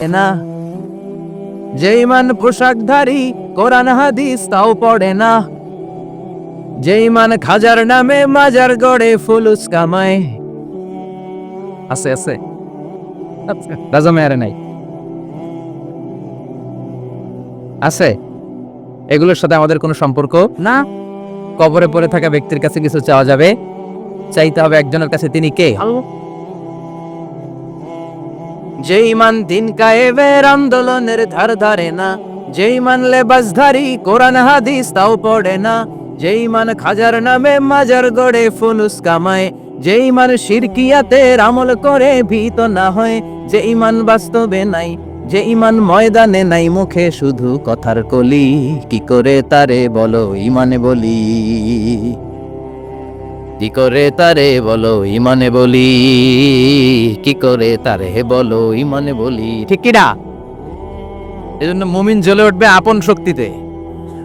না। পোশাকধারী কোরআন হাদিস তাও পড়ে না। খাজার নামে মাজার গড়ে ফুলুস কামায়। আছে আছে। রাজা মেয়ারে নাই। আছে। এগুলোর সাথে আমাদের কোনো সম্পর্ক? না। কবরে পড়ে থাকা ব্যক্তির কাছে কিছু চাওয়া যাবে? চাইতে হবে একজনের কাছে তিনি কে? যে ইমান দিন কায়েবের আন্দোলনের ধার ধারে না যে ইমান লেবাসধারী কোরআন হাদিস তাও পড়ে না যে ইমান খাজার নামে মাজার গড়ে ফুলুস কামায় যে ইমান শিরকিয়াতের আমল করে ভীত না হয় যে ইমান বাস্তবে নাই যে ইমান ময়দানে নাই মুখে শুধু কথার কলি, কি করে তারে বলো ইমানে বলি? কি করে তারে বলো, ইমানে বলি? কি করে তারে বলো, ইমানে বলি? ঠিক কিনা? এজন্য মুমিন জ্বলে উঠবে আপন শক্তিতে।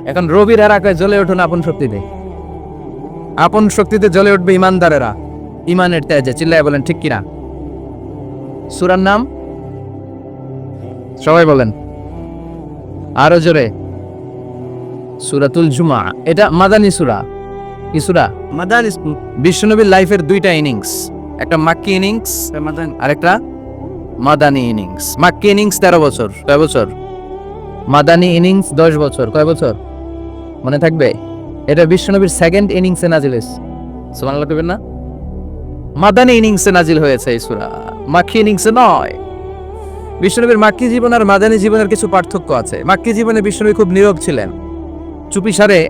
এখন রবির এলাকায় জ্বলে উঠুন আপন শক্তিতে। আপন শক্তিতে জ্বলে উঠবে ইমানদারেরা। ইমানের তেজে চিল্লায় বলেন, ঠিক কিনা? সুরার নাম? সবাই বলেন। আরও জোরে। সুরাতুল জুমা, এটা মাদানী সুরা। কি সুরা? মাদান বিশ্বনবীর লাইফের দুইটা ইনিংস। একটা মাক্কি ইনিংস মাদান আর একটা মাদানি ইনিংস। মাক্কি ইনিংস তেরো বছর। কয় বছর? মাদানি ইনিংস দশ বছর। কয় বছর? মনে থাকবে? এটা বিশ্বনবীর সেকেন্ড ইনিংসে নাজিল হয়েছে। সুবহানাল্লাহ কইবেন না? মাদানি ইনিংসে নাজিল হয়েছে এই সূরা। মাক্কি ইনিংসে নয়। বিশ্বনবীর মাক্কি জীবন আর মাদানি জীবনের কিছু পার্থক্য আছে। মাক্কি জীবনে বিশ্বনবী খুব নীরব ছিলেন। চুপিসারে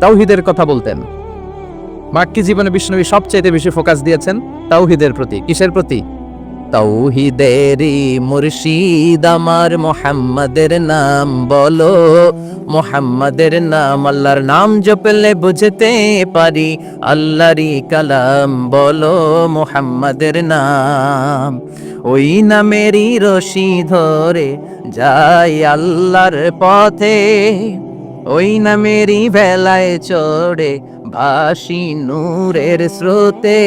তাওহিদের কথা বলতেন। মাক্কি জীবনে বিষ্ণবী সবচাইতে বেশি ফোকাস দিয়েছেন তাওহিদের প্রতি। কিসের প্রতি? তাওহিদেরই মুর্শিদ আমার মোহাম্মদের নাম বলো। মোহাম্মদের নাম আল্লাহর নাম জপলে বুঝতে পারি। আল্লাহরই কালাম বলো মোহাম্মদের নাম। ওই নামেরই রশি ধরে যাই আল্লাহর পথে। ওই নামেরই ভেলায় চড়ে ভাসি নূরের স্রোতে।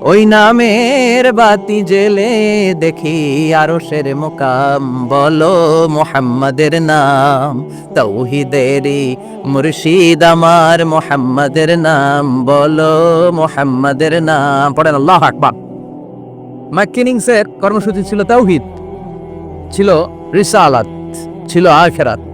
ওই নামের বাতি জেলে দেখি আরশের মোকাম। বলো মোহাম্মদের নাম, তৌহিদেরই মুর্শিদ আমার মোহাম্মদের নাম। বলো মোহাম্মদের নাম, পড়েন আল্লাহ আকবার। ম্যাকিনিংসের কর্মসূচি ছিল তাওহিদ ছিল রিসালাত, ছিল আখেরাত।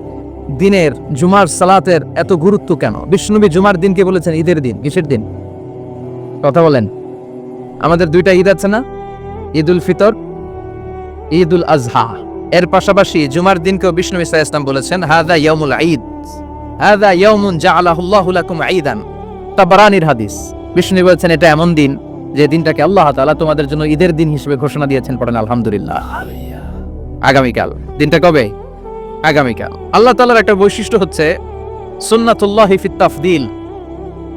দিনের জুমার সালাতের এত গুরুত্ব কেন? বিষ্ণুনবী জুমার দিনকে বলেছেন, ঈদের দিন, কিসের দিন? কথা বলেন। আমাদের দুইটা ঈদ আছে না? ঈদ উল ফিতর ঈদ উল আজহা। এর পাশাপাশি জুমার দিনকেও বিষ্ণু ইসা ইসলাম বলেছেন হাদা ইয়ামুল ঈদ। হাদা ইয়ামুন জাআলাহুল্লাহু লাকুম ঈদান। তাবারানির হাদিস। বিষ্ণু বলেছেন, এটা এমন দিন যে দিনটাকে আল্লাহ তাআলা তোমাদের জন্য ঈদের দিন হিসেবে ঘোষণা দিয়েছেন পড়েন, আলহামদুলিল্লাহ। আগামীকাল। দিনটা কবে? আগামীকাল। আল্লাহ তাআলার একটা বৈশিষ্ট্য হচ্ছে সুন্নাতুল্লাহি ফিত তাফদিল।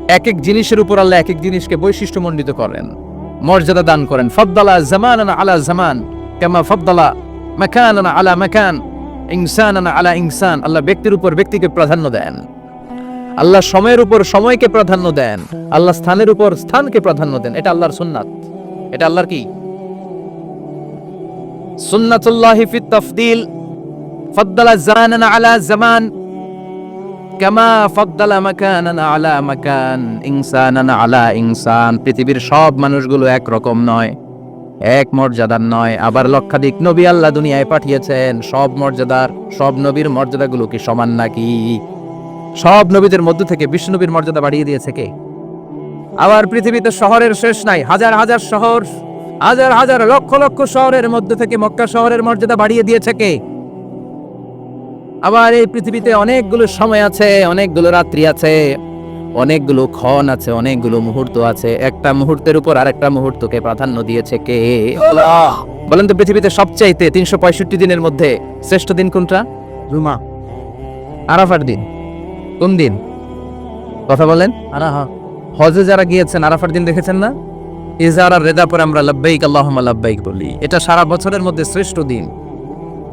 এক এক জিনিসের উপর আল্লাহ এক এক জিনিসকে বৈশিষ্ট্যমণ্ডিত করেন। মর্যাদা দান করেন। ফদ্দালা জামানান আলা জামান কামা ফদ্দালা মাকানান আলা মাকান। ইনসানান আলা ইনসান। আল্লাহ ব্যক্তির উপর ব্যক্তিকে প্রাধান্য দেন। আল্লাহ সময়ের উপর সময়কে প্রাধান্য দেন। আল্লাহ স্থানের উপর স্থানকে প্রাধান্য দেন। এটা আল্লাহর সুন্নাত। এটা আল্লাহর কি? সুন্নাতুল্লাহি ফিত তাফদিল فضل জামানানা على زمان কামা فضل মাকানানা আলা مكان ইনসানানা আলা ইনসান পৃথিবীর সব মানুষগুলো এক রকম নয়, এক মর্যাদার নয়। আবার লক্ষাধিক নবী আল্লাহ দুনিয়ায় পাঠিয়েছেন। সব মর্যাদার, সব নবীর মর্যাদাগুলো কি সমান নাকি? সব নবীদের মধ্য থেকে বিশ্ব নবীর মর্যাদা বাড়িয়ে দিয়েছে কে? আবার পৃথিবীতে শহরের শেষ নাই, হাজার হাজার শহর, হাজার হাজার লক্ষ লক্ষ শহরের মধ্যে থেকে মক্কা শহরের মর্যাদা বাড়িয়ে দিয়েছে কে? আবার এই পৃথিবীতে অনেকগুলো সময় আছে অনেকগুলো রাত্রি আছে অনেকগুলো ক্ষণ আছে অনেকগুলো মুহূর্ত আছে। একটা মুহূর্তের উপর আরেকটা মুহূর্তকে প্রাধান্য দিয়েছে কে? বলেন তো পৃথিবীতে সবচাইতে তিনশো পঁয়ষট্টি দিনের মধ্যে শ্রেষ্ঠ দিন কোনটা? জুমা। আরাফার দিন। কোন দিন? কথা বলেন। আরাহা। হজে যারা গিয়েছেন আরাফার দিন দেখেছেন না? ইজারা রেদা পরে আমরা লাব্বাইক আল্লাহুম্মা লাব্বাইক বলি। এটা সারা বছরের মধ্যে শ্রেষ্ঠ দিন।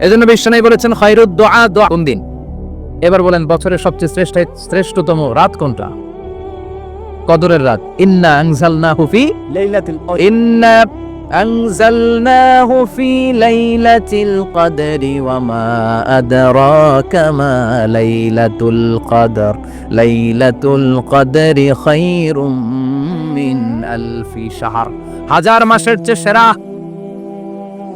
এজন্য বিশ্বনাই বলেছেন খৈরুদ দোয়া দোয়া। কোন দিন? এবার বলেন, বছরের সবচেয়ে শ্রেষ্ঠ, শ্রেষ্ঠতম রাত কোনটা? কদরের রাত। ইন্না আংজালনা হুফি লাইলাতুল ইন্না আংজালনাহু ফি কদরি ওয়া মা আদরাকা মা লাইলাতুল কদর। লাইলাতুল কদরি খায়রুম মিন আলফি শাহর। হাজার মাসের চেয়ে সেরা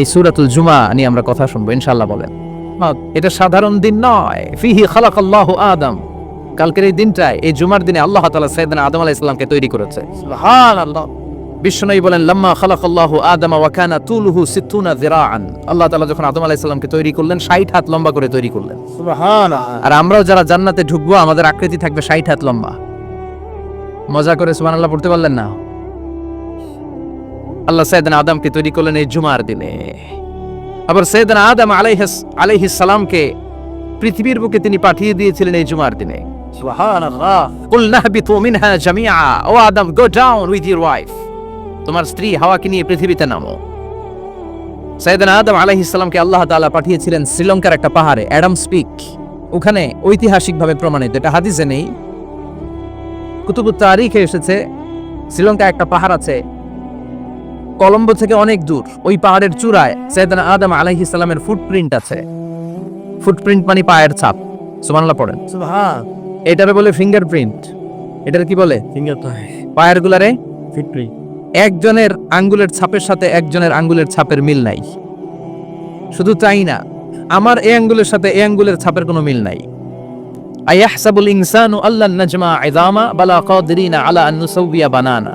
এই সুরাতুল জুমা নিয়ে আমরা কথা শুনব ইনশাল্লাহ বলেন। এটা সাধারণ দিন নয়। ফিহি খালাকাল্লাহু আদম। কালকের এই দিনটায় এই জুমার দিনে আল্লাহ তাআলা সাইয়েদনা আদম আলাইহিস সালামকে তৈরি করেছে। আল্লাহ বলেন লাম্মা খালাকাল্লাহু আদম ওয়া কানা তুলুহু সিত্তুনা যিরাআন। আল্লাহ তাআলা যখন আদম আলাইহিস সালামকে তৈরি করলেন 60 হাত লম্বা করে তৈরি করলেন। সুবহান আর আমরাও যারা জান্নাতে ঢুকবো আমাদের আকৃতি থাকবে 60 হাত লম্বা। মজা করে সুবহানাল্লাহ পড়তে পারলেন না? আল্লাহ সাইয়েদনা আদমকে তৈরি করলেন এই জুমার দিনে। আবার সৈয়দনা আদম আলাইহিস আলাইহিস সালামকে পৃথিবীর বুকে তিনি পাঠিয়ে দিয়েছিলেন এই জুমার দিনে। সুবহান কুল নাহবিতু মিনহা জামিআ। ও Adam go down with your wife. তোমার স্ত্রী হাওয়াকে নিয়ে পৃথিবীতে নামো। সৈয়দনা আদম আলাইহিস সালামকে আল্লাহ তাআলা পাঠিয়েছিলেন শ্রীলঙ্কার একটা পাহাড়ে অ্যাডাম স্পিক। ওখানে ঐতিহাসিকভাবে প্রমাণিত এটা হাদিসে নেই। কুতুবুত তারিখে এসেছে শ্রীলঙ্কা একটা পাহাড় আছে কলম্বো থেকে অনেক দূর ওই পাহাড়ের চূড়ায় সৈয়দনা আদম আলাইহিস সালামের ফুটপ্রিন্ট আছে। ফুটপ্রিন্ট মানে পায়ের ছাপ। সুবহানাল্লাহ পড়েন। এটারে বলে ফিঙ্গারপ্রিন্ট এটার কি বলে? ফিঙ্গার পায়ের গুলারে? একজনের আঙ্গুলের ছাপের সাথে একজনের আঙ্গুলের ছাপের মিল নাই। শুধু তাই না আমার এই আঙ্গুলের সাথে এই আঙ্গুলের ছাপের কোনো মিল নাই। আয়াহসাবুল ইনসানু আল্লাহ নাজমা ইদামা বালা কাদিরিনা আলা আন নুসাউবিয়া বানানা।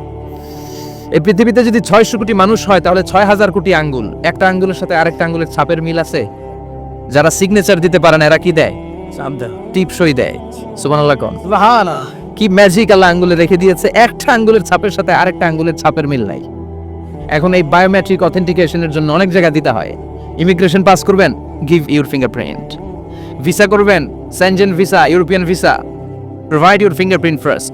এই পৃথিবীতে যদি ছয়শো কোটি মানুষ হয় তাহলে ছয় হাজার কোটি আঙ্গুল। একটা আঙ্গুলের সাথে আরেকটা আঙ্গুলের ছাপের মিল আছে? যারা সিগনেচার দিতে পারে না এরা কি দেয়? টিপসই দেয়। সুবহানাল্লাহ কোন। কি ম্যাজিক আল্লাহ আঙ্গুলে রেখে দিয়েছে? একটা আঙ্গুলের ছাপের সাথে আরেকটা আঙ্গুলের ছাপের মিল নাই। এখন এই বায়োমেট্রিক অথেন্টিকেশনের জন্য অনেক জায়গায় দিতে হয়। ইমিগ্রেশন পাস করবেন গিভ ইউর ফিঙ্গারপ্রিন্ট ভিসা করবেন Schengen visa European visa provide your fingerprint first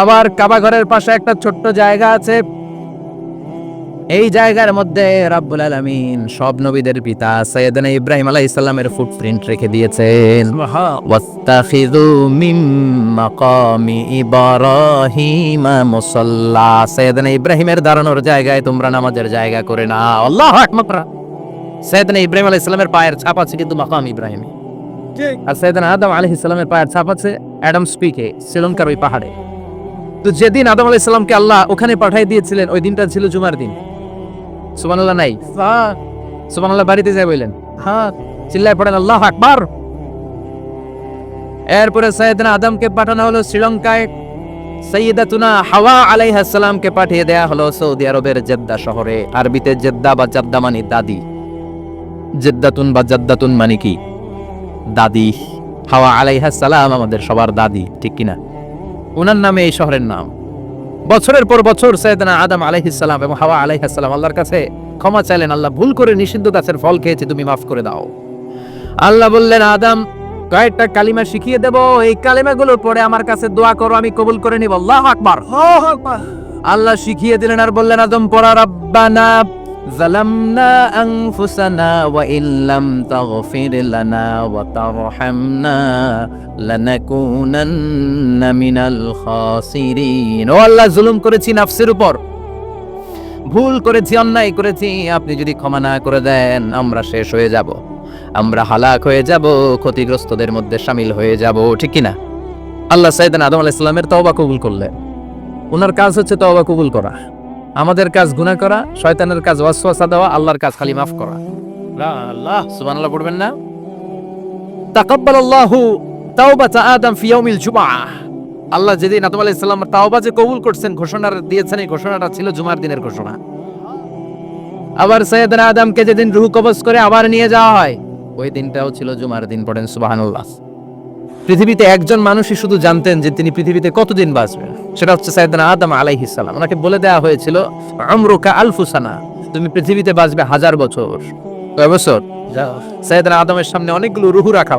আবার কাবা ঘরের পাশে একটা ছোট্ট জায়গা আছে। এই জায়গার মধ্যে রাব্বুল আলামিন সব নবীদের পিতা সৈয়দনা ইব্রাহিম আলাইহিস সালামের ফুটপ্রিন্ট রেখে দিয়েছেন। ওয়াত্তাখিযু মিন মাকামি ইব্রাহিম মুসাল্লা। সৈয়দনা ইব্রাহিমের দাঁড়ানোর জায়গায় তোমরা নামাজের জায়গা করে না আল্লাহু আকবার। সৈয়দনা ইব্রাহিম আলাইহিস সালামের পায়ের ছাপ আছে কিন্তু মাকাম ইব্রাহিমে আর সৈয়দনা আদম আলাইহিস সালামের পায়ের ছাপ আছে অ্যাডাম স্পিকে শ্রীলঙ্কার ওই পাহাড়ে। তো যেদিন আদম আলাইহিস সালামকে আল্লাহ ওখানে পাঠিয়ে দিয়েছিলেন ওই দিনটা ছিল জুমার দিন। সুবহানাল্লাহ নাই? সুবহানাল্লাহ বাড়িতে যাই বললেন। হ্যাঁ। চিল্লায় পড়েন আল্লাহ আকবার! এরপরে সৈয়দনা আদমকে পাঠানো হলো শ্রীলঙ্কায়। সৈয়দাতুনা হাওয়া আলাইহিস সালামকে পাঠিয়ে দেয়া হলো সৌদি আরবের জেদ্দা শহরে। আরবিতে জেদ্দা বা জাদ্দা মানে দাদি। জেদ্দাতুন বা জাদ্দাতুন মানে কি? দাদি। হাওয়া আলাইহিস সালাম আমাদের সবার দাদি ঠিক কিনা? ওনার নামে এই শহরের নাম। বছরের পর বছর সৈয়দনা আদম আলাইহিস সালাম এবং হাওয়া আলাইহিস সালাম আল্লাহর কাছে ক্ষমা চাইলেন আল্লাহ ভুল করে নিষিদ্ধ গাছের ফল খেয়েছে তুমি মাফ করে দাও। আল্লাহ বললেন আদম কয়েকটা কালিমা শিখিয়ে দেব এই কালিমাগুলোর পরে আমার কাছে দোয়া করো আমি কবুল করে নিব। আল্লাহ আকবার। আল্লাহ শিখিয়ে দিলেন আর বললেন আদম পড়া রাব্বানা জালামনা আনফুসানা ওয়া ইল্লাম তাগফির লানা ওয়া তারহামনা লানাকুনান্না মিনাল খাসিরিন ও আল্লাহ, জুলুম করেছি নাফসের উপর। ভুল করেছি, অন্যায় করেছি, আপনি যদি ক্ষমা না করে দেন, আমরা শেষ হয়ে যাব। আমরা হালাক হয়ে যাব, ক্ষতিগ্রস্তদের মধ্যে সামিল হয়ে যাব, ঠিক কিনা? আল্লাহ সাইদান আদম আলাহিসাল্লামের তওবা কবুল করলেন। ওনার কাজ হচ্ছে তওবা কবুল করা। আমাদের কাজ গুনাহ করা শয়তানের কাজ ওয়াসওয়াসা দেওয়া আল্লাহর কাজ খালি মাফ করা। আল্লাহ। সুবহানাল্লাহ পড়বেন না? তাকাব্বালাল্লাহু তাওবাতা আদম ফি ইয়াউমিল জুমআহ। আল্লাহ যেদিন আদম আলাইহিস সালাম তাওবা যে কবুল করছেন ঘোষণা দিয়েছেন এই ঘোষণাটা ছিল জুমার দিনের ঘোষণা। আবার সৈয়দনা আদমকে যেদিন রূহ কবজ করে আবার নিয়ে যাওয়া হয় ওই দিনটাও ছিল জুমার দিন পড়েন সুবহানাল্লাহ। পৃথিবীতে একজন মানুষই শুধু জানতেন যে তিনি পৃথিবীতে কতদিন বাঁচবেন। সেটা হচ্ছে সাইয়েদনা আদম আলাইহিস সালাম। ওনাকে বলে দেওয়া হয়েছিল আমরুকা আলফুসানা তুমি পৃথিবীতে বাঁচবে হাজার বছর। কয় বছর? আদমের সামনে অনেকগুলো রুহু রাখা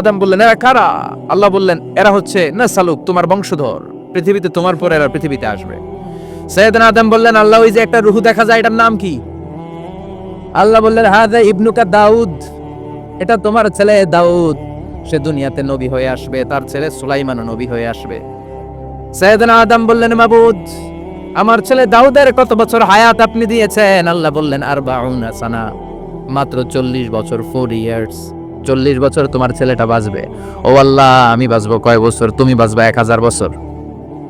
আদম বললেন এরা কারা? আল্লাহ বললেন এরা হচ্ছে না সালুক তোমার বংশধর। পৃথিবীতে তোমার পরে এরা পৃথিবীতে আসবে। সৈয়দনা আদম বললেন আল্লাহ ওই যে একটা রুহু দেখা যায় এটার নাম কি? আল্লাহ বললেন হাদা ইবনুকা দাউদ এটা তোমার ছেলে দাউদ। সে দুনিয়াতে নবী হয়ে আসবে, তার ছেলে সুলাইমানও নবী হয়ে আসবে। সৈয়দনা আদম বললেন, মাবুদ, আমার ছেলে দাউদের কত বছর হায়াত আপনি দিয়েছেন? আল্লাহ বললেন আর সানা, মাত্র চল্লিশ বছর, ফোর ইয়ার্স। চল্লিশ বছর তোমার ছেলেটা বাঁচবে। ও আল্লাহ, আমি বাঁচবো কয় বছর? তুমি বাঁচবে এক হাজার বছর।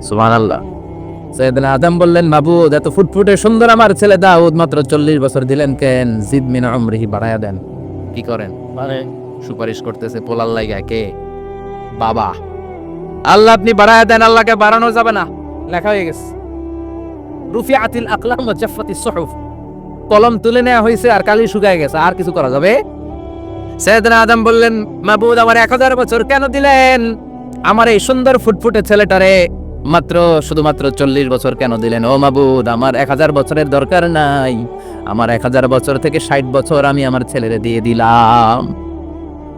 সুমান আল্লাহ সৈয়দনা আদম বললেন, মাবুদ, এত ফুটফুটে সুন্দর আমার ছেলে দাউদ মাত্র চল্লিশ বছর দিলেন কেন? জিদ মিন আমরিহি বাড়ায়া দেন। কি করেন? মানে সুপারিশ করতেছে, পোলার লাইগা কে? বাবা। আল্লাহ আপনি বাড়ায় দেন, আল্লাহকে বাড়ানো যাবে না। লেখা হয়ে গেছে। জাফফাতিস সুহুফ। কলম তুলে নেওয়া হয়েছে আর কালি শুকায় গেছে, আর কিছু করা যাবে? আদম বললেন, মাবুদ, আমার এক হাজার বছর কেন দিলেন? আমার এই সুন্দর ফুটফুটে ছেলেটারে মাত্র, শুধুমাত্র চল্লিশ বছর কেন দিলেন? ও মাবুদ, আমার এক হাজার বছরের দরকার নাই। আমার এক হাজার বছর থেকে ষাট বছর আমি আমার ছেলেরে দিয়ে দিলাম।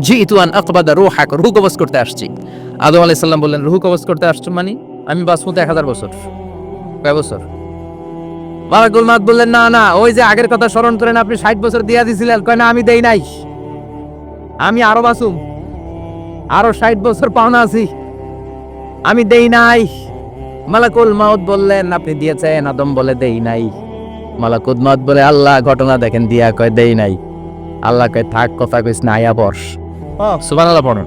জি তুয়ান আকবাদা রুহ হাক রুহ কবজ করতে আসছি। আদম আলাইহিস সালাম বললেন, রুহ কবজ করতে আসছো মানে? আমি বাঁচবো এক হাজার বছর। কয় বছর? মালাকুল মাত বললেন, না না, ওই যে আগের কথা স্মরণ করেন আপনি, ষাট বছর দিয়া দিছিলেন। কয়, না, আমি দেই নাই। আমি আরও বাঁচুম। আরও ষাট বছর পাওনা আছি। আমি দেই নাই। মালাকুল মাউত বললেন, আপনি দিয়েছেন, আদম বলে দেই নাই। মালাকুল মাউত বলে, আল্লাহ ঘটনা দেখেন দিয়া কয়, দেই নাই। আল্লাহ কয়, থাক, কথা কইস না, আয়া বর্ষ সুবহানাল্লাহ পড়ুন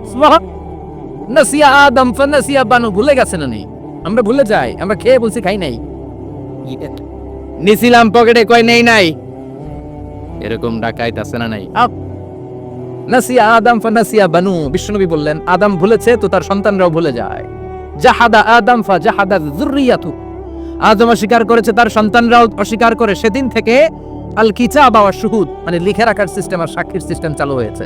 নাসিয়া আদম ফানাসিয়া বানু ভুলে গেছে না নি আমরা ভুলে যাই আমরা খেয়ে বলছি খাই নাই। নিছিলাম পকেটে কয় নেই নাই। এরকম ডাকাইত আছে না নাই? নাসিয়া আদম ফানাসিয়া বানু বিষ্ণুনবী বললেন আদম ভুলেছে তো তার সন্তানরাও ভুলে যায়। জাহাদা আদম ফা জাহাদা যুররিয়াতু। আদম অস্বীকার করেছে তার সন্তানরাও অস্বীকার করে। সেদিন থেকে আল কিতাব ওয়া শুহুদ মানে লিখে রাখার সিস্টেম আর সাক্ষীর সিস্টেম চালু হয়েছে।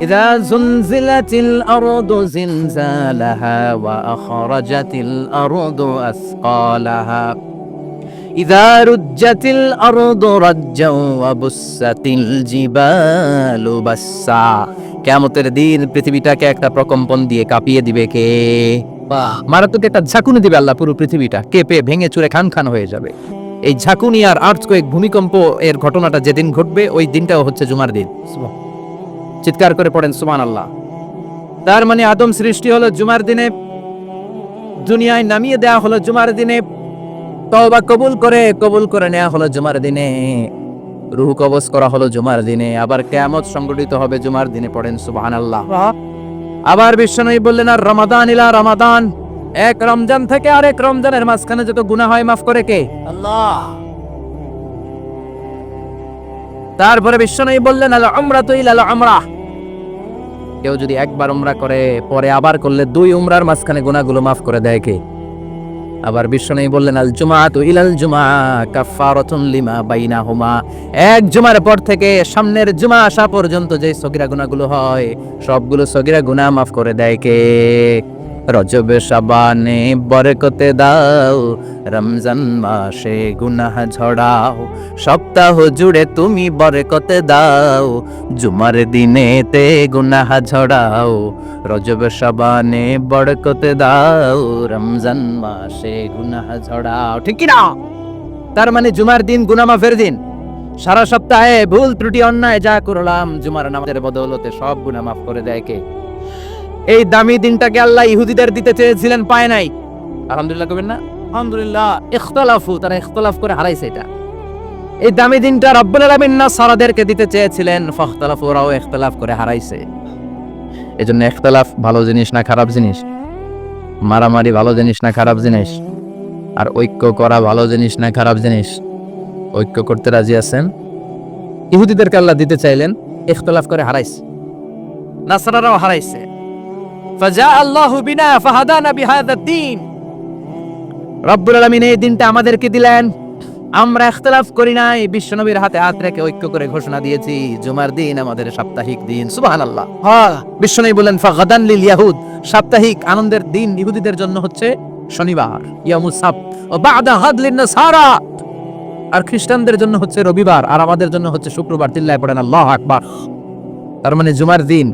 إذا زلزلت الأرض زلزالها وأخرجت الأرض أثقالها إذا رجت الأرض رجا وبست الجبال بسا কেমতের দিন পৃথিবীটাকে একটা প্রকম্পন দিয়ে কাঁপিয়ে দিবে কে মারাত্মক একটা ঝাঁকুনি দিবে আল্লাহ পুরো পৃথিবীটা কেঁপে ভেঙে চুরে খান খান হয়ে যাবে এই ঝাঁকুনি আর আর্থকোয়েক ভূমিকম্প এর ঘটনাটা যেদিন ঘটবে ওই দিনটাও হচ্ছে জুমার দিন চিৎকার করে পড়েন সুমান আল্লাহ তার মানে আদম সৃষ্টি হলো জুমার দিনে দুনিয়ায় নামিয়ে দেয়া হলো জুমার দিনে তওবা কবুল করে কবুল করে নেওয়া হলো জুমার দিনে রুহ কবজ করা হলো জুমার দিনে আবার কেয়ামত সংগঠিত হবে জুমার দিনে পড়েন সুবহান আল্লাহ আবার বিশ্বনবী বললেন আর রমাদান ইলা রমাদান এক রমজান থেকে আরেক রমজানের মাঝখানে যত গুনাহ হয় মাফ করে কে? আল্লাহ। তারপরে বিশ্বনবী বললেন আল আমরা তো ইলা উমরা কেউ যদি একবার উমরা করে, পরে আবার করলে দুই উমরার মাঝখানে গুণাগুলো মাফ করে দেয় কে? আবার বিশ্ব নেই বললেন আল জুমা তো ইলাল জুমা কাফফারাতুন লিমা বাইনাহুমা। এক জুমার পর থেকে সামনের জুমা আসা পর্যন্ত যে সগিরা গুণাগুলো হয়, সবগুলো সগিরা গুনাহ মাফ করে দেয় কে? রজবে শাবানে বরকতে দাও, রমজান মাসে গুনাহ ঝড়াও, সপ্তাহ জুড়ে তুমি বরকতে দাও, জুমার দিনেতে গুনাহ ঝড়াও, রজব শাবানে বরকতে দাও, রমজান মাসে গুনাহ ঝড়াও। ঠিক না তার মানে জুমার দিন গুনাহ মাফের দিন। সারা সপ্তাহে ভুল, ত্রুটি, অন্যায় যা করলাম, জুমার নামাজের বদৌলতে সব গুনাহ মাফ করে দেয় কে? এই দামি দিনটাকে আল্লাহ ইহুদিদের দিতে চেয়েছিলেন পায় নাই। আলহামদুলিল্লাহ কবেন না? আলহামদুলিল্লাহ ইখতলাফু তারা ইখতলাফ করে হারাইছে এটা। এই দামি দিনটা রব্বুল আলামিন না সারাদেরকে দিতে চেয়েছিলেন ফখতলাফ ওরাও ইখতলাফ করে হারাইছে। এজন্য ইখতলাফ ভালো জিনিস না খারাপ জিনিস? মারামারি ভালো জিনিস না খারাপ জিনিস? আর ঐক্য করা ভালো জিনিস না খারাপ জিনিস? ঐক্য করতে রাজি আছেন? ইহুদিদেরকে আল্লাহ দিতে চাইলেন ইখতলাফ করে হারাইছে। নাসারারাও হারাইছে। আমাদেরকে দিলেন। আমরা ইখতিলাফ করি নাই, বিশ্বনবীর হাতে হাত রেখে ঐক্য করে ঘোষণা দিয়েছি, জুমার দিন আমাদের সাপ্তাহিক দিন, সুবহানাল্লাহ। হ্যাঁ বিশ্বনবী বললেন, ফাগাদান লিল ইয়াহুদ। সাপ্তাহিক আনন্দের দিন ইহুদিদের জন্য হচ্ছে শনিবার ইয়ামুস সাব ও বাদা হাদ লিন নাসারা। আর খ্রিস্টানদের জন্য হচ্ছে রবিবার, আর আমাদের জন্য হচ্ছে শুক্রবার চিল্লায় পড়েন, আল্লাহ আকবার। তার মানে জুমার দিন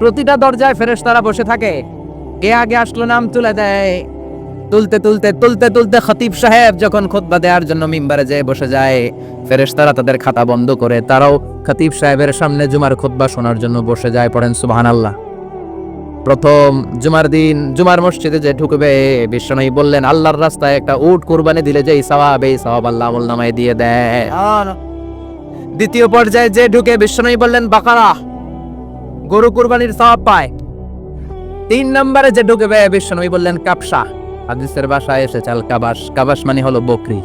প্রতিটা দরজায় ফেরেশতারা বসে থাকে। কে আগে আসলো নাম তুলে দেয়। তুলতে তুলতে তুলতে তুলতে খতিব সাহেব যখন খুতবা দেওয়ার জন্য মিম্বারে যেয়ে বসে যায় ফেরেশতারা তাদের খাতা বন্ধ করে তারাও খতিব সাহেবের সামনে জুমার খুতবা শোনার জন্য বসে যায় পড়েন সুবহানাল্লাহ। প্রথম জুমার দিন জুমার মসজিদে যে ঢুকবে বিশ্বনবী বললেন আল্লাহর রাস্তায় একটা উট কুরবানি দিলে যে সওয়াব এই সওয়াব আল্লাহ আমল নামায় দিয়ে দেয়। দ্বিতীয় পর্যায়ে যে ঢুকে বিশ্বনবী বললেন বাকারা গরু কুরবানির সওয়াব পায়। তিন নম্বরে যে ঢুকে ঢুকবে বিশ্বনবী বললেন, কাপসা। হাদিসের বাসায় এসে চাল কাবাস কাবাস মানে হলো বকরি।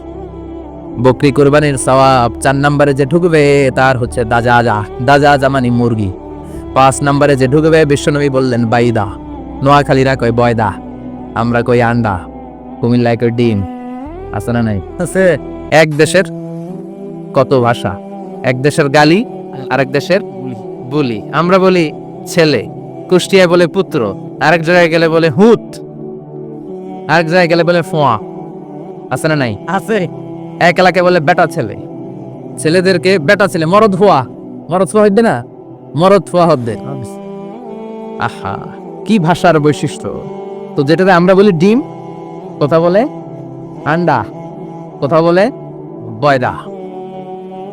বকরি কুরবানির সওয়াব চার নম্বরে যে ঢুকবে তার হচ্ছে দাজাজা। দাজাজা মানে মুরগি। পাঁচ নম্বরে যে ঢুকবে বিশ্বনবী বললেন, বাইদা। নোয়াখালীরা কয়, বয়দা। আমরা কই, আন্ডা। কুমিল্লায় কই ডিম। আছে না নাই? আছে। এক দেশের কত ভাষা? এক দেশের গালি, আরেক দেশের বলি আমরা বলি ছেলে কুষ্টিয়ায় বলে পুত্র আরেক জায়গায় গেলে বলে হুত আরেক জায়গায় গেলে বলে ফোয়া। আছে না নাই? আছে। এক এলাকায় বলে বেটা ছেলে। ছেলেদেরকে বেটা ছেলে মরদ ফুয়া। মরদ ফুয়া হইবে না? মরদ ফুয়া হবে আহা কি ভাষার বৈশিষ্ট্য। তো যেটাতে আমরা বলি ডিম কথা বলে আন্ডা কথা বলে বয়দা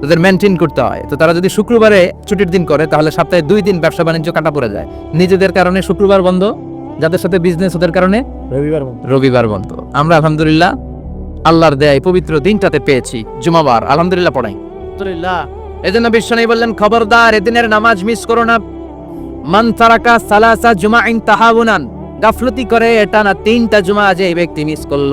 তাদের মেনটেন করতে হয়। তো তারা যদি শুক্রবারে ছুটির দিন করে তাহলে সপ্তাহে দুই দিন ব্যবসা বাণিজ্য কাটা পড়ে যায়। নিজেদের কারণে শুক্রবার বন্ধ যাদের সাথে বিজনেস ওদের কারণে রবিবার বন্ধ। রবিবার বন্ধ। আমরা আলহামদুলিল্লাহ আল্লাহর দেয় পবিত্র দিনটাতে পেয়েছি জুমাবার। আলহামদুলিল্লাহ পড়াই। আলহামদুলিল্লাহ। এজন্য বিশ্বনবী বললেন খবরদার এদিনের নামাজ মিস করো না। মান তারাকা সালাসা জুমাইন তাহাবুনান গাফলতি করে এটা না তিনটা জুমা যে এই ব্যক্তি মিস করল।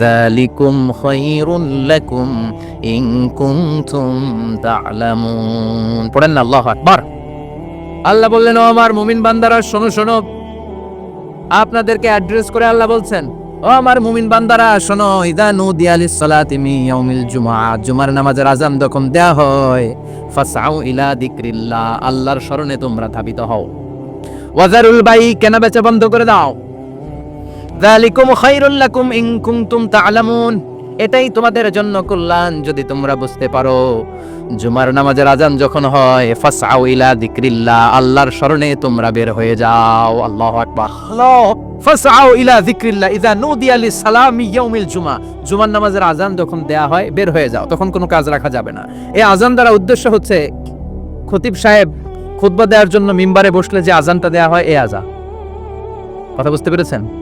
যালিকুম খায়রুল লাকুম ইন কুনতুম তা'লামুন পড়েন আল্লাহু আকবার। আল্লাহ বললেন, ও আমার মুমিন বান্দারা, শোনো শোনো। আপনাদেরকে অ্যাড্রেস করে আল্লাহ বলছেন, ও আমার মুমিন বান্দারা, শোনো, ইদা নুদিয়া লিস-সালাতি মিন ইয়াউমিল জুমআ জুমার নামাজের আযান যখন দেয়া হয়, ফাসআউ ইলা যিকরিল্লাহ আল্লাহর শরণে তোমরা ধাবিত হও। ওয়াজারুল বাই, কেনা বেচা বন্ধ করে দাও। যালিকুম খায়রুল লাকুম ইন কুনতুম তা'লামুন এটাই তোমাদের জন্য কল্যাণ যদি তোমরা বুঝতে পারো। জুমার নামাজের আজান যখন হয়, ফাসআউ ইলা যিকরিল্লাহ, আল্লাহর শরণে তোমরা বের হয়ে যাও। আল্লাহু আকবার। আল্লাহ। ফাসআউ ইলা যিকরিল্লাহ, ইযা নুদিয়া লিস-সালামি ইয়াউমিল জুমা। জুমার নামাজের আজান যখন দেয়া হয়, বের হয়ে যাও। তখন কোনো কাজ রাখা যাবে না। এই আজান দ্বারা উদ্দেশ্য হচ্ছে, খতিব সাহেব খুতবা দেওয়ার জন্য মিম্বারে বসলে যে আজানটা দেয়া হয় এই আজান। কথা বুঝতে পেরেছেন?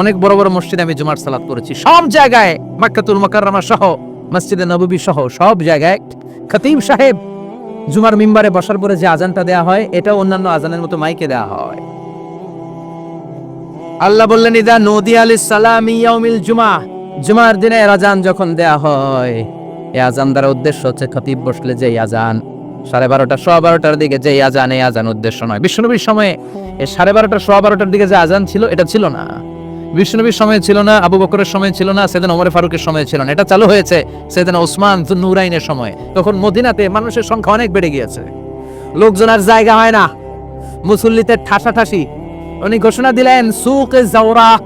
অনেক বড় বড় মসজিদে আমি জুমার সালাত করেছি সব জায়গায় মাক্কাতুল মুকাররমা সহ, মসজিদে নববী সহ, সব জায়গায় খতিব সাহেব জুমার মিম্বারে বসার পরে যে আজানটা দেয়া হয়, এটা অন্যান্য আজানের মতো মাইকে দেয়া হয়। আল্লাহ বললেন, ইদা নদী আলিস সালাম ইয়াউমিল জুমা। জুমার দিনে আজান যখন দেয়া হয় এই আজান দ্বারা উদ্দেশ্য হচ্ছে খতিব বসলে যে আজান, সাড়ে বারোটা, সোয়া বারোটার দিকে যে আজান, এই আজান উদ্দেশ্য নয়। বিষ্ণুনবীর সময়ে সাড়ে বারোটা, সোয়া বারোটার দিকে যে আজান ছিল, এটা ছিল না। বিষ্ণুনবীর সময় ছিল না, আবু বকরের সময় ছিল না, সেদিন ওমর ফারুকের সময় ছিল না। এটা চালু হয়েছে সেদিন ওসমান নুরাইনের সময়। তখন মদিনাতে মানুষের সংখ্যা অনেক বেড়ে গিয়েছে। লোকজন আর জায়গা হয় না। মুসল্লিতে ঠাসাঠাসি। উনি ঘোষণা দিলেন সুক জাওরা।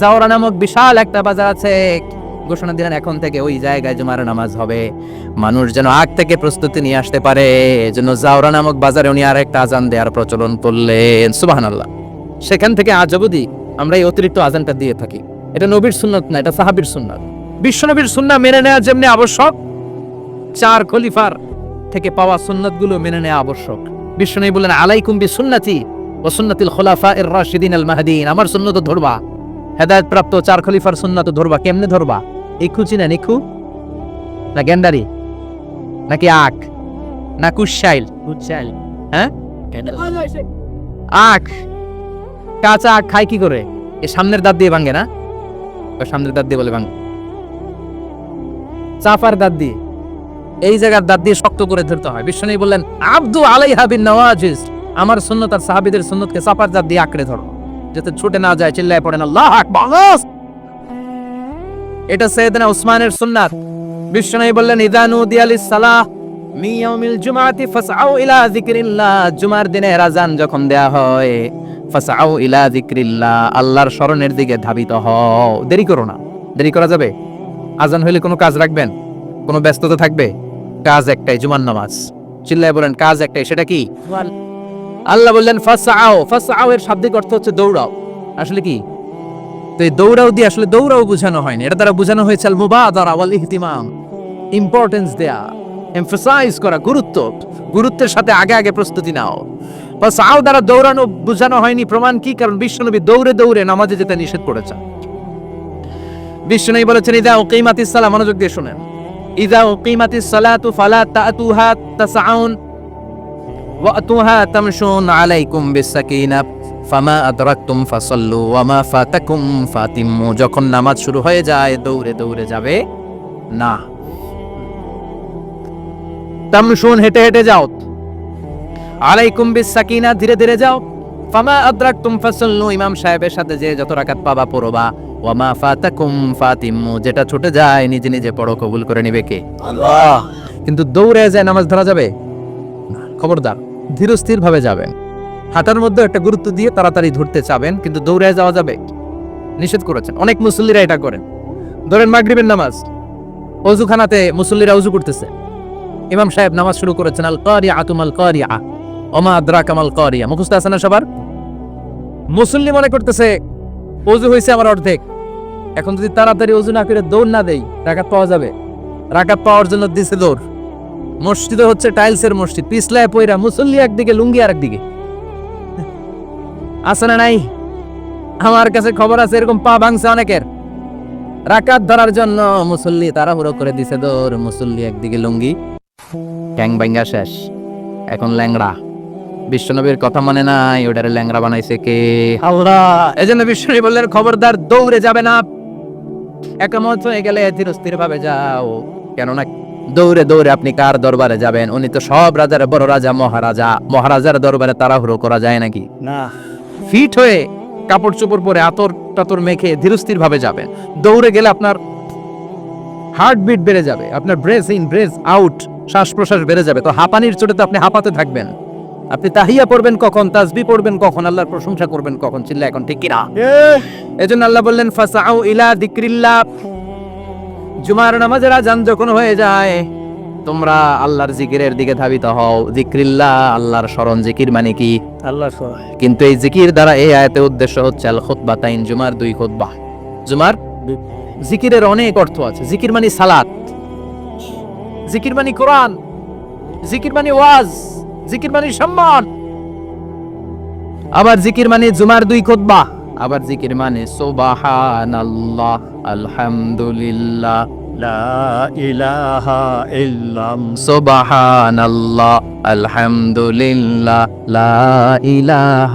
জাওরা নামক বিশাল একটা বাজার আছে। ঘোষণা দিলেন, এখন থেকে ওই জায়গায় জুমার নামাজ হবে। মানুষ যেন আগ থেকে প্রস্তুতি নিয়ে আসতে পারে। এজন্য জাওরা নামক বাজারে উনি আর একটা আজান দেওয়ার প্রচলন করলেন। সুবহানাল্লাহ। সেখান থেকে আজ অবধি আমরা এই অতিরিক্ত আজানটা দিয়ে থাকি। এটা নবীর সুন্নত না এটা সাহাবীর সুন্নাত। বিশ্বনবীর সুন্না মেনে নেওয়া যেমনি আবশ্যক চার খলিফার থেকে পাওয়া সুন্নাতগুলো মেনে নেওয়া আবশ্যক। বিশ্বনবী বললেন আলাইকুম বি সুন্নতি ও সুন্নাতিল খোলাফা এর রাশিদিন আল মাহদিন। আমার সুন্নত ধরবা। হেদায়ত প্রাপ্ত চার খলিফার সুন্নত ধরবা। কেমনে ধরবা? ইকু চিনেন নিখু? না গেন্ডারি নাকি আখ? না কুশাইল কুশাইল হ্যাঁ? আখ! কাঁচা আখ খায় কি করে? এ সামনের দাঁত দিয়ে ভাঙে না? সামনের দাঁত দিয়ে বলে ভাঙে। চাফার দাঁত দিয়ে। এই জায়গার দাঁত দিয়ে শক্ত করে ধরতে হয়। বিশ্বনী বললেন, আব্দু আলাইহা বিন নওয়াজিজ। আমার সুন্নত আর সাহাবীদের সুন্নতকে চাপার দাঁত দিয়ে আঁকড়ে ধরো। যাতে ছুটে না যায়, চিল্লায় পড়েন আল্লাহ আকবার। এটা সৈয়দনা উসমানের সুন্নাত। বিশ্বনী বললেন ইদানু দিয়ালিস সালাহ মি ইয়াউমিল জুমাতি ফাসআউ ইলা যিকরিল্লাহ। জুমার দিনে আজান যখন দেয়া হয় ফাসআউ ইলা আল্লাহর স্মরণের দিকে ধাবিত হও। দেরি করো না। দেরি করা যাবে? আজান হইলে কোনো কাজ রাখবেন? কোনো ব্যস্ততা থাকবে? কাজ একটাই জুমার নামাজ। চিল্লায় বলেন কাজ একটাই সেটা কি? আল্লাহ বললেন এর শাব্দিক অর্থ হচ্ছে দৌড়াও। আসলে কি? তো এই দৌড়াও দিয়ে আসলে দৌড়াও বোঝানো হয়নি। এটা দ্বারা বোঝানো হয়েছে আল মুবাদারা ওয়াল ইহতিমাম ইম্পর্টেন্স দেয়া এমফাসাইজ করা গুরুত্ব। গুরুত্বের সাথে আগে আগে প্রস্তুতি নাও। ফাসআও দ্বারা দৌড়ানো, বোঝানো হয়নি প্রমাণ কি? কারণ বিশ্বনবী দৌড়ে দৌড়ে নামাজে যেতে নিষেধ করেছেন। বিশ্বনবী বলেছেন, ইদা উকিমাতিস সালাহ, মনোযোগ দিয়ে শুনেন। ইদা উকিমাতিস সালাতু ফালা ফামা ওয়ামা যখন নামাজ শুরু হয়ে যায়, দৌড়ে দৌড়ে যাবে না। তামশুন হেঁটে হেঁটে যাও। আলাইকুম বিসাকিনা ধীরে ধীরে যাও। ফামা আদরাকতুম ফাসাল্লু ইমাম সাহেবের সাথে যে যত রাকাত পাবা পড়বা ওয়ামা ফাতাকুম ফাতিম্মু যেটা ছুটে যায় নিজে নিজে পড়ো কবুল করে নিবে কে? আল্লাহ। কিন্তু দৌড়ে যায় নামাজ ধরা যাবে? খবরদার ধীরস্থির ভাবে যাবেন। হাঁটার মধ্যে একটা গুরুত্ব দিয়ে তাড়াতাড়ি ধরতে চাবেন কিন্তু দৌড়ে যাওয়া যাবে? নিষেধ করেছেন। অনেক মুসল্লিরা এটা করেন। ধরেন মাগরিবের নামাজ। অজুখানাতে মুসল্লিরা অজু করতেছে। ইমাম সাহেব নামাজ শুরু করেছেন আল কারিয়া আতুমাল কারিয়া ওমা আদ্রাক আমাল কারিয়া। মুখস্থ আছে না সবার? মুসল্লি মনে করতেছে অজু হয়েছে আমার অর্ধেক। এখন যদি তাড়াতাড়ি অজু না করে দৌড় না দেই, রাকাত পাওয়া যাবে। রাকাত পাওয়ার জন্য দিছে দৌড়। মসজিদে হচ্ছে টাইলসের মসজিদ। পিছলায় পয়রা মুসল্লি একদিকে, লুঙ্গি আর একদিকে। আছে না নাই? আমার কাছে খবর আছে, এরকম পা ভাঙছে অনেকের। রাকাত ধরার জন্য মুসল্লি তাড়াহুড়ো করে দিছে দৌড়। মুসল্লি একদিকে লুঙ্গি। ক্যাং ভাঙ্গা শেষ। এখন ল্যাংড়া। বিশ্বনবীর কথা মানে নাই ওটারে ল্যাংড়া বানাইছে কে? আল্লাহ এই জন্য বিশ্বনবী বললেন খবরদার দৌড়ে যাবে না। একামত হয়ে গেলে ধীর স্থির ভাবে যাও। কেননা দৌড়ে দৌড়ে আপনি কার দরবারে যাবেন? উনি তো সব রাজার বড় রাজা মহারাজা। মহারাজার দরবারে তাড়াহুড়ো করা যায় নাকি? না। ফিট হয়ে কাপড় চোপড় পরে আতর টাতর মেখে ধীরস্থির ভাবে যাবেন। দৌড়ে গেলে আপনার হার্টবিট বেড়ে যাবে। আপনার ব্রেস ইন ব্রেস আউট শ্বাস প্রশ্বাস বেড়ে যাবে। তো হাঁপানির চোটে তো আপনি হাঁপাতে থাকবেন। আপনি তাহিয়া পড়বেন কখন তাসবি পড়বেন কখন আল্লাহর প্রশংসা করবেন কখন চিল্লা এখন ঠিক কিনা? এজন্য আল্লাহ বললেন ফাসাউ ইলা যিকরিল্লাহ। জুমার নামাজের আজান যখন হয়ে যায় তোমরা আল্লাহর জিকিরের দিকে ধাবিত হও। যিকরিল্লাহ আল্লাহর স্মরণ। জিকির মানে কি? আল্লাহ কিন্তু এই জিকির দ্বারা এই আয়াতের উদ্দেশ্য হচ্ছে আল খুতবা তাইন জুমার দুই খুতবা। জুমার জিকিরের অনেক অর্থ আছে। জিকির মানে সালাত। জিকির মানে কোরআন। জিকির মানে ওয়াজ। জিকির মানে সম্মান। আবার জিকির মানে জুমার দুই খুতবা। আবার জিকির মানে সুবহানাল্লাহ, আলহামদুলিল্লাহ, লা ইলাহা আলহামদুলিল্লাহ, লা ইলাহা